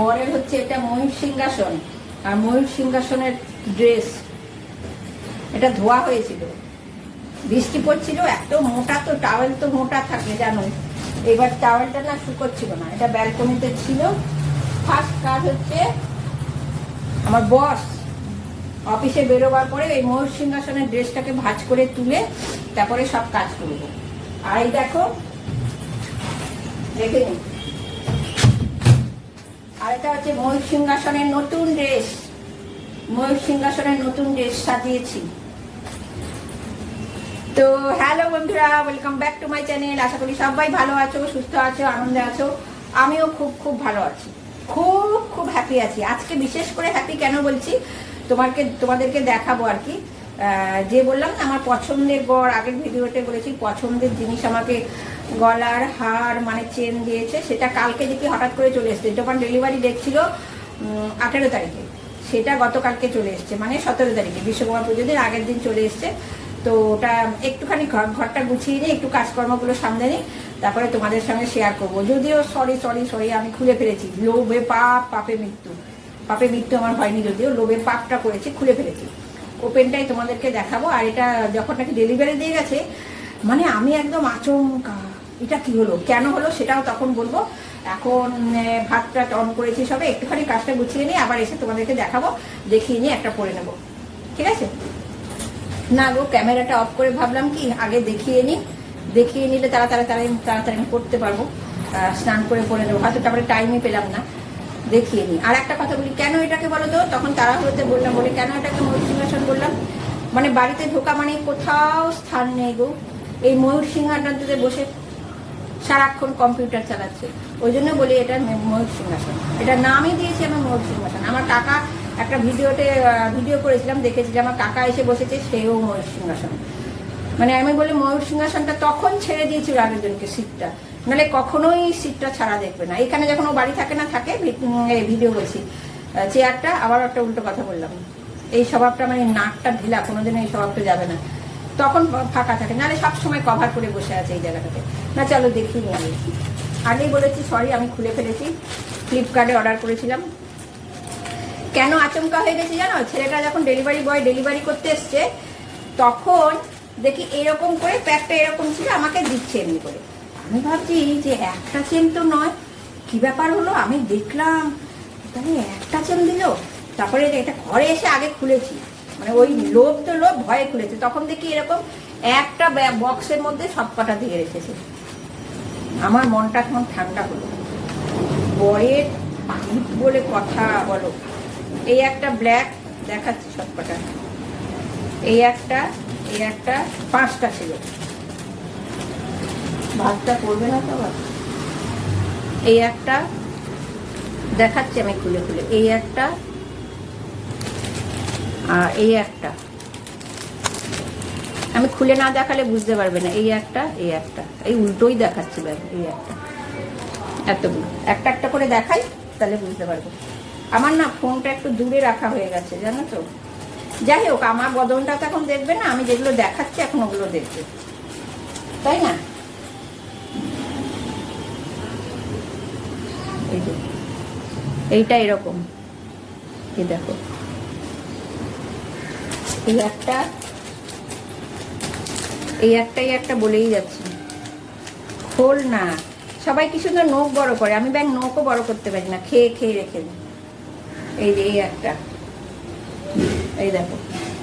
বরের হচ্ছে এটা ময়ূর সিংহাসন। আর ময়ূর সিংহাসনের ড্রেস এটা ধোয়া হয়েছিল। বৃষ্টি পড়ছিল, এত মোটা তো টাওয়েল তো মোটা থাকে, জানো। এবার টাওয়েলটা না শুকোচ্ছিল না, এটা ব্যালকনিতে ছিল। ফার্স্ট কাজ হচ্ছে আমার বস অফিসে বেরোবার পরে এই ময়ূর সিংহাসনের ড্রেসটাকে ভাঁজ করে তুলে তারপরে সব কাজ করব। আর এই দেখো, দেখে নিন। আর এটা হচ্ছে ময়ূর সিংহাসনের নতুন ড্রেস। ময়ূর সিংহাসনের নতুন ড্রেস সাজিয়েছি। তো হ্যালো বন্ধুরা, welcome back to my channel. আশা করি সবাই ভালো আছো, সুস্থ আছো, আনন্দে আছো। আমিও খুব খুব ভালো আছি। খুব খুব হ্যাপি আছি। আজকে বিশেষ করে হ্যাপি কেন বলছি? তোমাকে, তোমাদেরকে দেখাবো আর কি। যে বললাম আমার পছন্দের গড়, আগের ভিডিওতে বলেছি, পছন্দের জিনিস আমাকে গলার হার মানে চেন দিয়েছে, সেটা কালকে দেখি হঠাৎ করে চলে এসছে। যখন ডেলিভারি দেখছিল আঠেরো তারিখে, সেটা গতকালকে চলে এসছে মানে সতেরো তারিখে, বিশ্বকর্মা পুজো দিন আগের দিন চলে এসছে। তো ওটা একটুখানি ঘর ঘরটা গুছিয়ে নিই একটু কাজকর্মগুলো সামনে নিই তারপরে তোমাদের সঙ্গে শেয়ার করব। যদিও সরি সরি সরি আমি খুলে ফেলেছি। লোভে পাপ, পাপে মৃত্যু। পাপে মৃত্যু আমার হয়নি যদিও, লোভে পাপটা করেছি, খুলে ফেলেছি। ওপেনটাই তোমাদেরকে দেখাবো, আর এটা যখন নাকি ডেলিভারি দিয়ে গেছে মানে আমি একদম আচমকা, এটা কি হলো, কেন হলো সেটাও তখন বলব। এখন ভাতটা অন করেছি সবে, একটুখানি কাজটা গুছিয়ে নিই আবার এসে তোমাদেরকে দেখাবো, দেখিয়ে নিয়ে একটা পরে নেব। ঠিক আছে? না গো, ক্যামেরাটা অফ করে ভাবলাম কি, আগে দেখিয়ে নিই, দেখিয়ে নিলে তাড়াতাড়ি তাড়াতাড়ি তাড়াতাড়ি করতে পারব। স্নান করে পরে নেব, হয়তো তারপরে টাইমই পেলাম না। দেখিয়ে নিই আর একটা কথা বলি, কেন এটাকে বলো তো তখন তারা হতে বললাম, বলে কেন এটাকে ময়ূর সিংহাসন বললাম? মানে বাড়িতে ঢোকা মানে কোথাও স্থান নেই গো। এই ময়ূর সিংহাসনটাতে বসে সারাক্ষণ কম্পিউটার চালাচ্ছে। ওই জন্য বলি এটা ময়ূর সিংহাসন এটা নামই দিয়েছি আমি ময়ূর সিংহাসন আমার কাকা একটা ভিডিওতে ভিডিও করেছিলাম, দেখেছি যে আমার কাকা এসে বসেছে, সেও ময়ূর সিংহাসন মানে আমি বলি ময়ূর সিংহাসনটা তখন ছেড়ে দিয়েছিল আরেকজনকে সিটটা নাহলে কখনোই সিটটা ছাড়া দেখবে না। এখানে যখন ও বাড়ি থাকে না, থাকে ভিডিও বলছি। চেয়ারটা, আবার একটা উল্টো কথা বললাম। এই স্বভাবটা মানে নাকটা ঢিলা, কোনোদিন এই স্বভাবটা যাবে না। তখন ফাঁকা থাকে। নাহলে সবসময় কভার করে বসে আছে এই জায়গাটাতে। না, চলো দেখি আমি আগেই বলেছি সরি আমি খুলে ফেলেছি। ফ্লিপকার্টে অর্ডার করেছিলাম। কেন আচমকা হয়ে গেছে জানো? ছেলেটা যখন ডেলিভারি বয় ডেলিভারি করতে এসছে, তখন দেখি এরকম করে প্যাকটা এরকম ছিল, আমাকে দিচ্ছে এমনি করে। আমি ভাবছি যে একটা চেন তো নয়, কি ব্যাপার হলো? আমি দেখলাম, তাহলে একটা চেন দিল। তারপরে এটা ঘরে এসে আগে খুলেছি। মানে ওই লোভ তো লোভ, ভয়ে খুলেছে। তখন দেখি এরকম একটা বক্সের মধ্যে সব কটা দিয়ে রেখেছে। আমার মনটা এখন ঠান্ডা হলো। বরের গিফট বলে কথা বলো। এই একটা ব্ল্যাক দেখাচ্ছি সবকটা। এই একটা এই একটা, পাঁচটা ছিল। ভাতটা করবে না তো আবার? এই একটা দেখাচ্ছি আমি খুলে খুলে। এই একটা আর এই একটা। আমি খুলে না দেখালে বুঝতে পারবে না। এই একটা এই একটা। এই উল্টোই দেখাচ্ছি এই একটা। এতগুলো। একটা একটা করে দেখাই, তাহলে বুঝতে পারব। আমার না ফোনটা একটু দূরে রাখা হয়ে গেছে, জানো তো? যাই হোক, আমার বদনটা তো এখন দেখবে না, আমি যেগুলো দেখাচ্ছি এখন ওগুলো দেখবে। তাই না? এইটা এরকম। এই দেখো। এই একটা, এই একটাই একটা বলেই যাচ্ছি। খোল না। সবাই কি সুন্দর নখ বড় করে। আমি ব্যাং নখও বড় করতে পারি না। খেয়ে খেয়ে রেখে দিই। এই যে, এই একটা। এই দেখো।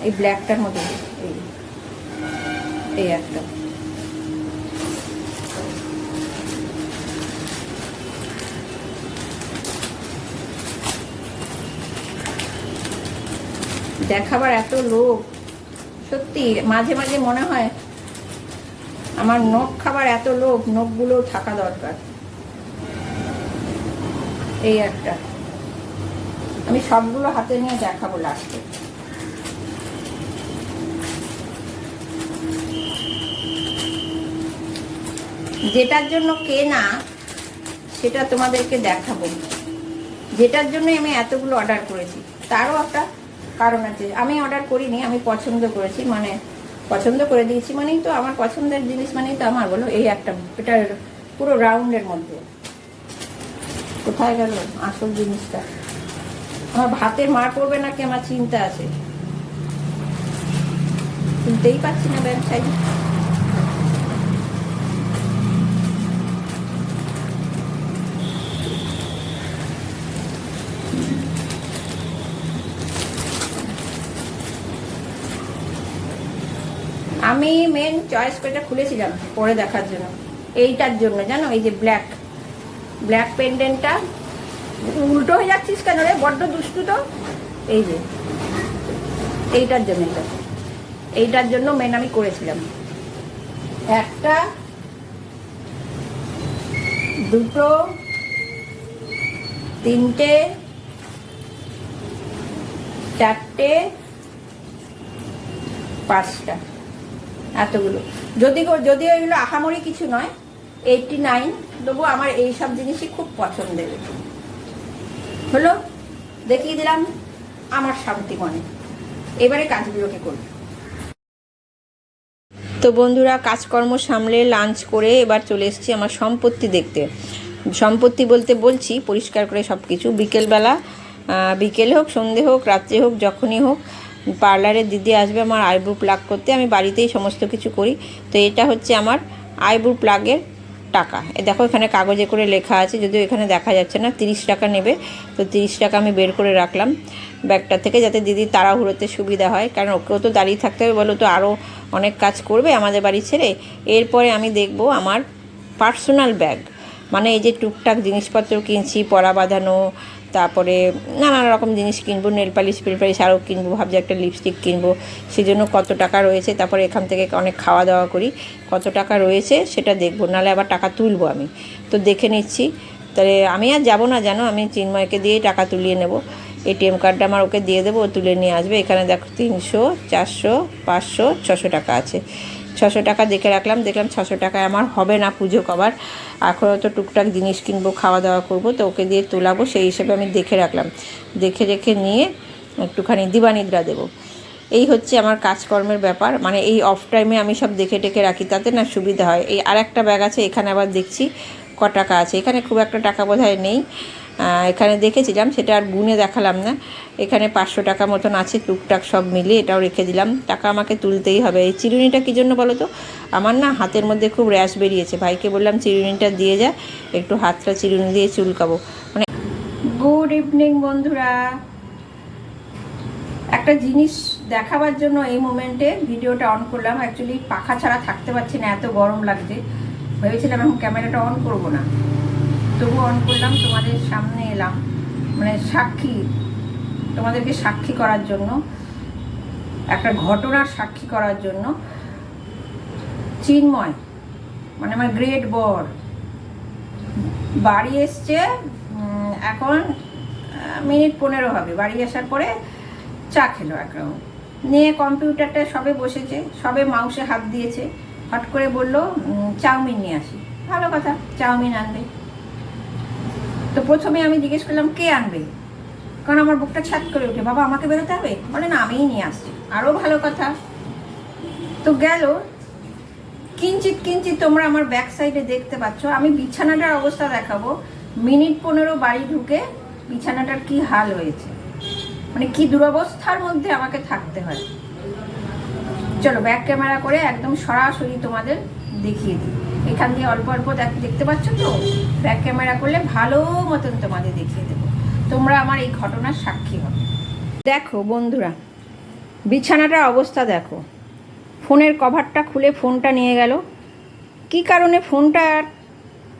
এই ব্ল্যাকটার মধ্যে এই এই একটা। দেখাবার এত লোক সত্যি, মাঝে মাঝে মনে হয় আমার নখ খাবার এত লোক নখগুলো থাকা দরকার। এই একটা। আমি সবগুলো হাতে নিয়ে দেখাবো লাস্টে যেটার জন্য কেনা সেটা তোমাদেরকে দেখাবো। যেটার জন্য আমি এতগুলো অর্ডার করেছি। তারও একটা কারণ আছে। আমি অর্ডার করিনি, আমি পছন্দ করেছি মানে পছন্দ করে দিয়েছি, মানেই তো আমার পছন্দের জিনিস, মানেই তো আমার বলো, এই একটা এটার পুরো রাউন্ডের মধ্যে। কোথায় গেল আসল জিনিসটা? আমার ভাতের মার পড়বে নাকি? আমার চিন্তা আছে। চিনতেই পাচ্ছি না ব্যাগ সাইডে আমি মেন চয়েস পেটা খুলেছিলাম পরে দেখার জন্য। এইটার জন্য, জানো? এই যে ব্ল্যাক ব্ল্যাক পেন্ডেন্টটা উল্টো হয়ে যাচ্ছিস কেন রে? বড্ড দুষ্টু তো। এই যে। এইটার জন্য এটা। এইটার জন্য মেন আমি করেছিলাম। একটা, দুটো, তিনটে, চারটে, পাঁচটা। এতগুলো। যদি যদি ওইগুলো আহামরি কিছু নয় এইটটি নাইন তবু আমার এই সব জিনিসই খুব পছন্দের। হলো? দেখিয়ে দিলাম, আমার শান্তি মনে। এবারে কাজগুলোকে করি তো বন্ধুরা, কাজকর্ম সামলে লাঞ্চ করে এবার চলে এসেছি আমার সম্পত্তি দেখতে। সম্পত্তি বলতে বলছি, পরিষ্কার করে সব কিছু বিকেলবেলা বিকেলে হোক, সন্ধে হোক, রাত্রে হোক, যখনই হোক পার্লারের দিদি আসবে আমার আইব্রু প্লাগ করতে, আমি বাড়িতেই সমস্ত কিছু করি। তো এটা হচ্ছে আমার আইব্রু প্লাগের টাকা। এ দেখো এখানে কাগজে করে লেখা আছে, যদিও এখানে দেখা যাচ্ছে না, তিরিশ টাকা নেবে। তো তিরিশ টাকা আমি বের করে রাখলাম ব্যাগটা থেকে যাতে দিদি তাড়াহুড়োতে সুবিধা হয়। কারণ ওকেও তো দাঁড়িয়ে থাকতে হবে, বলো তো আরও অনেক কাজ করবে আমাদের বাড়ি ছেড়ে। এরপরে আমি দেখব আমার পার্সোনাল ব্যাগ। মানে এই যে টুকটাক জিনিসপত্র কিনছি, পরা বাঁধানো তারপরে নানান রকম জিনিস কিনবো, নেল পালিশ, ফেল পালিশ আরও কিনবো, ভাবছি একটা লিপস্টিক কিনবো। সেই জন্য কত টাকা রয়েছে, তারপরে এখান থেকে অনেক খাওয়া দাওয়া করি। কত টাকা রয়েছে সেটা দেখব নাহলে আবার টাকা তুলবো আমি। তো দেখে নিচ্ছি। তাহলে আমি আর যাব না, জানো? আমি চিন্ময়কে দিয়েই টাকা তুলিয়ে নেব। এটিএম কার্ডটা আমার ওকে দিয়ে দেবো, ও তুলে নিয়ে আসবে। এখানে দেখো তিনশো, চারশো, পাঁচশো, ছশো টাকা আছে। ছশো টাকা দেখে রাখলাম, দেখলাম ছশো টাকায় আমার হবে না পুজো কবার এখনও তো টুকটাক জিনিস কিনবো খাওয়া দাওয়া করব, তো ওকে দিয়ে তোলাবো, সেই হিসেবে আমি দেখে রাখলাম। দেখে রেখে নিয়ে একটুখানি দিবানিদ্রা দেবো। এই হচ্ছে আমার কাজকর্মের ব্যাপার মানে এই অফ টাইমে আমি সব দেখে টেকে রাখি, তাতে না সুবিধা হয়। এই আর একটা ব্যাগ আছে, এখানে আবার দেখছি ক টাকা আছে। এখানে খুব একটা টাকা বোধ হয় নেই। এখানে দেখেছিলাম, সেটা আর গুনে দেখালাম না। এখানে পাঁচশো টাকা মতন আছে, টুকটাক সব মিলিয়ে এটাও রেখে দিলাম। টাকা আমাকে তুলতেই হবে। এই চিরুনিটা কী জন্য বলো তো? আমার না হাতের মধ্যে খুব র্যাশ বেরিয়েছে। ভাইকে বললাম, চিরুনিটা দিয়ে যা, একটু হাতটা চিরুনি দিয়ে চুলকাবো। মানে গুড ইভিনিং বন্ধুরা। একটা জিনিস দেখাবার জন্য এই মোমেন্টে ভিডিওটা অন করলাম। অ্যাকচুয়ালি পাখা ছাড়া থাকতে পারছি না, এত গরম লাগছে। ভেবেছিলাম এখন ক্যামেরাটা অন করব না। তবু অন করলাম, তোমাদের সামনে এলাম। মানে সাক্ষী, তোমাদেরকে সাক্ষী করার জন্য, একটা ঘটনার সাক্ষী করার জন্য চিন্ময় মানে আমার গ্রেট বর, বাড়ি এসছে এখন মিনিট পনেরো হবে। বাড়ি আসার পরে চা খেলো এক রাউন্ড নিয়ে কম্পিউটারটা সবে বসেছে, সবে মাউসে হাত দিয়েছে। হট করে বলল চাউমিন নিয়ে আসি। ভালো কথা, চাউমিন আনবে। তো প্রথমে আমি জিজ্ঞেস করলাম, কে আনবে? কারণ আমার বুকটা ছাত করে ওঠে বাবা, আমাকে বেরোতে হবে? বলে, না, আমিই নিয়ে আসছি। আরও ভালো কথা। তো গেল কিঞ্চিত কিঞ্চিত তোমরা আমার ব্যাক সাইডে দেখতে পাচ্ছ। আমি বিছানাটার অবস্থা দেখাবো। মিনিট পনেরো বাড়ি ঢুকে বিছানাটার কি হাল হয়েছে? মানে কি দুরবস্থার মধ্যে আমাকে থাকতে হয়? চলো ব্যাক ক্যামেরা করে একদম সরাসরি তোমাদের দেখিয়ে দিই। এখান দিয়ে অল্প অল্প দেখ- দেখতে পাচ্ছ তো? ব্যাক ক্যামেরা করলে ভালো মতন তোমাদের দেখিয়ে দেবো। তোমরা আমার এই ঘটনার সাক্ষী হবে। দেখো বন্ধুরা, বিছানাটার অবস্থা দেখো। ফোনের কভারটা খুলে ফোনটা নিয়ে গেল। কি কারণে ফোনটা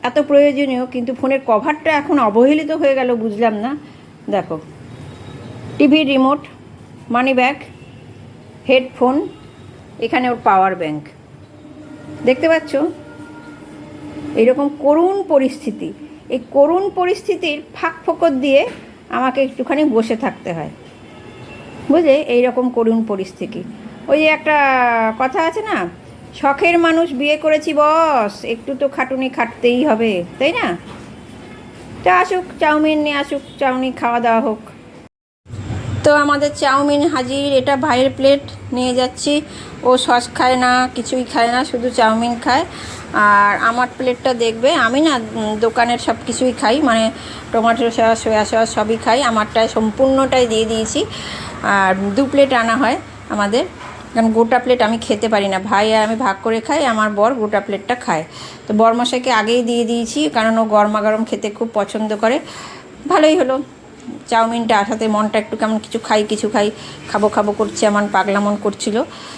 এত প্রয়োজনীয়? কিন্তু ফোনের কভারটা এখন অবহেলিত হয়ে গেল, বুঝলাম না। দেখো, TV remote money bag headphone এখানে ওর পাওয়ার ব্যাংক দেখতে পাচ্ছ? এরকম করুণ পরিস্থিতি। এই করুণ পরিস্থিতির ফাঁক ফোকর দিয়ে আমাকে একটুখানি বসে থাকতে হয়। বুঝলে? এইরকম করুণ পরিস্থিতি। ওই যে একটা কথা আছে না, শখের মানুষ বিয়ে করেছি বস, একটু তো খাটুনি খাটতেই হবে, তাই না? তা আসুক, চাউমিন নিয়ে আসুক চাউমিন খাওয়া দাওয়া হোক। তো আমাদের চাউমিন হাজির, এটা ভাইয়ের প্লেট নিয়ে যাচ্ছি। ও সস খায় না, কিছুই খায় না, শুধু চাউমিন খায়। আর আমার প্লেটটা দেখবে, আমি না দোকানের সব কিছুই খাই মানে টমেটো সস সয়া সস সবই খাই। আমারটায় সম্পূর্ণটাই দিয়ে দিয়েছি। আর দু প্লেট আনা হয় আমাদের। কারণ গোটা প্লেট আমি খেতে পারি না। ভাই আমি ভাগ করে খাই, আমার বর গোটা প্লেটটা খায়। তো বরমশাইকে আগেই দিয়ে দিয়েছি, কারণ ও গরমা গরম খেতে খুব পছন্দ করে। ভালোই হলো। চাউমিনটা আসাতে মনটা একটু কেমন কিছু খাই কিছু খাই, খাব খাব করছে, আমার পাগলা মন করছিল।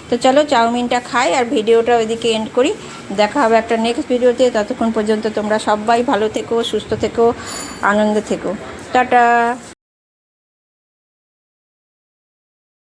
তো চলো চাউমিনটা খাই আর ভিডিওটা ওইদিকে এন্ড করি। দেখা হবে একটা নেক্সট ভিডিওতে। ততক্ষণ পর্যন্ত তোমরা সবাই ভালো থেকো, সুস্থ থেকো, আনন্দ থেকো। টাটা!